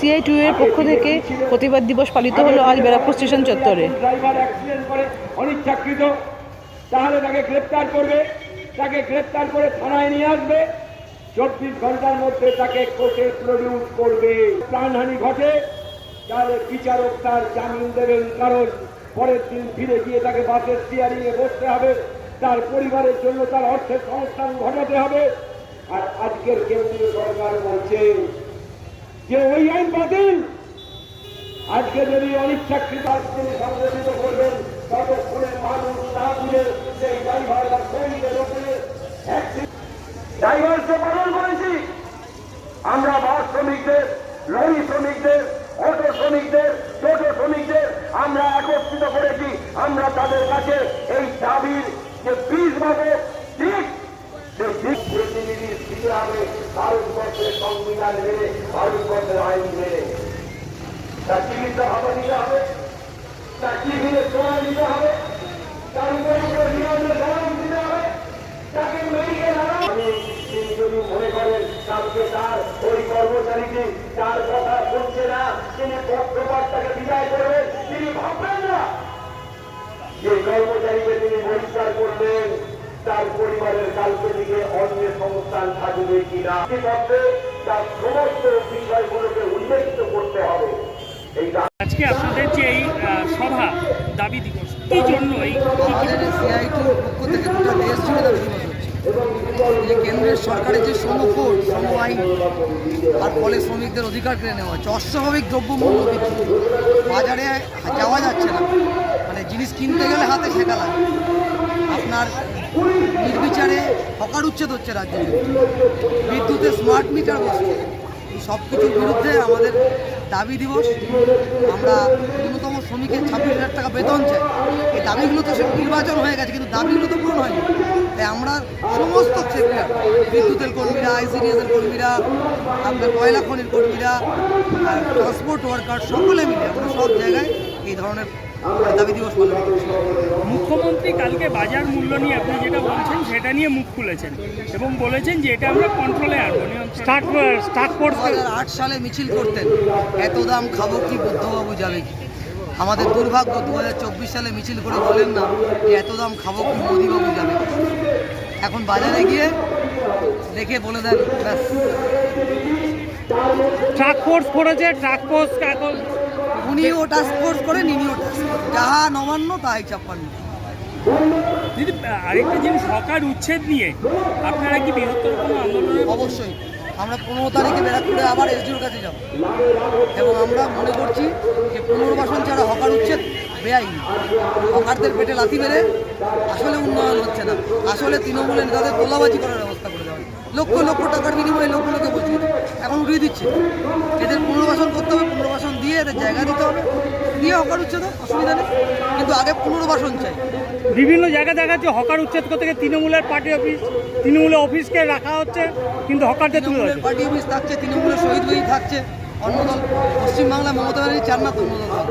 CI two এর পক্ষ থেকে প্রতিবাদ দিবস পালিত হলো আজ ব্যারাকপুর স্টেশন চত্বরে। অনিচ্ছাকৃত, তাহলে তাকে গ্রেপ্তার করবে। তাকে গ্রেপ্তার করে থানায় নিয়ে আসবে। চব্বিশ ঘণ্টার মধ্যে তাকে কোর্টে প্রডিউস করবে। প্রাণহানি ঘটে, তাহলে বিচারক তার জামিন দেবেন, কারণ পরের দিন ফিরে গিয়ে তাকে বাসের এ বসতে হবে। তার পরিবারের জন্য তার অর্থের সংস্থান ঘটাতে হবে। আর আজকের কেন্দ্রীয় সরকার বলছে যে ওই আইন বাতিল। আজকে যদি অনিচ্ছাকৃত তিনি সংগঠিত করবেন, ততক্ষণে মানুষ না বুঝে সেই ড্রাইভার বা শ্রমিকের পালন করেছি। আমরা বাস শ্রমিকদের, লরি শ্রমিকদের, অটো শ্রমিকদের, টোটো শ্রমিকদের আমরা একত্রিত করেছি। আমরা তাদের কাছে এই দাবির যে বীজ পাবো, ঠিক সেই দিক প্রতিনিধি দিতে হবে ভারতবর্ষের সংবিধান মেনে, ভারতবর্ষের আইন মেনে। তার চিকিৎসা ভাবা নিতে হবে? তার টিভিতে সময় দিতে জবাব দিতে হবে? তাকে তিনি যদি তার ওই কর্মচারীটি তার কথা শুনছে না, তিনি পক্ষপাতটাকে বিদায় করবেন ভাববেন না। যে তার পরিবারের কালকে দিকে অন্য সংস্থান থাকবে কিনা পক্ষে তার সমস্ত বিষয়গুলোকে উল্লেখিত করতে হবে। এই আজকে আপনাদের যে এই সভা দাবি দিবস কি জন্য এই আমাদের সিআইটির পক্ষ থেকে দুটো দেশ জুড়ে দাবি দিবস যে কেন্দ্রের সরকারের যে শ্রম কোড শ্রম আইন তার ফলে শ্রমিকদের অধিকার কেড়ে নেওয়া হচ্ছে। অস্বাভাবিক দ্রব্যমূল্য বৃদ্ধি। বাজারে যাওয়া যাচ্ছে না। মানে জিনিস কিনতে গেলে হাতে শেখা লাগে। আপনার নির্বিচারে হকার উচ্ছেদ হচ্ছে রাজ্যে বিদ্যুতে স্মার্ট মিটার বসছে। সব কিছুর বিরুদ্ধে আমাদের দাবি দিবস। আমরা ন্যূনতম শ্রমিকের ছাব্বিশ হাজার টাকা বেতন চাই। এই দাবিগুলো তো নির্বাচন হয়ে গেছে, কিন্তু দাবিগুলো তো পূরণ হয়নি। তাই আমরা সমস্ত সেক্টর, বিদ্যুতের কর্মীরা, আইসিডিএসের কর্মীরা আপনার কয়লা খনির কর্মীরা ট্রান্সপোর্ট ওয়ার্কার সকলে মিলে আমরা সব জায়গায় এই ধরনের মুখ্যমন্ত্রী কালকে বাজার মূল্য নিয়ে আপনি যেটা বলছেন সেটা নিয়ে মুখ খুলেছেন এবং বলেছেন যে এটা আমরা কন্ট্রোলে আনব। স্টার্ট স্টার্ট দু হাজার আট সালে মিছিল করতেন এত দাম খাব কি বুদ্ধবাবু যাবে কি? আমাদের দুর্ভাগ্য দু হাজার চব্বিশ সালে মিছিল করে বলেন না যে এত দাম খাব কি মোদিবাবু যাবে এখন বাজারে গিয়ে দেখে বলে দেন ব্যাস। ট্রাক ফোর্স করেছে ট্রাক ফোর্স এখন উনিও টাস্ক ফোর্স করেন ইনিও টাস্ক যাহা নবান্ন তাই ছাপ্পান্ন। দিদি আরেকটা জিনিস সরকার উচ্ছেদ নিয়ে আপনারা কি বৃহত্তর কোনো আন্দোলনের অবশ্যই। আমরা পনেরো তারিখে ব্যারাকপুরে আবার এসডিওর কাছে যাব। এবং আমরা মনে করছি যে পুনর্বাসন ছাড়া হকার উচ্ছেদ বেআইনি। হকারদের পেটে লাথি মেরে আসলে উন্নয়ন হচ্ছে না। আসলে তৃণমূলের নেতাদের গোলাবাজি করার ব্যবস্থা। লক্ষ লক্ষ টাকার বিনিময়ে লোকগুলোকে দেয়। এখন উঠিয়ে দিচ্ছে এদের পুনর্বাসন করতে হবে পুনর্বাসন দিয়ে এদের জায়গা দিতে হবে দিয়ে হকার উচ্ছেদ অসুবিধা নেই কিন্তু আগে পুনর্বাসন চাই বিভিন্ন জায়গায় দেখা যাচ্ছে হকার উচ্ছেদ করতে গিয়ে তৃণমূলের পার্টি অফিস তৃণমূলের অফিসকে রাখা হচ্ছে কিন্তু হকারদের তৃণমূলের পার্টি অফিস থাকছে তৃণমূলের শহীদ বই থাকছে অন্য দল পশ্চিমবাংলায় মমতা ব্যানার্জি চান না তো অন্য দল।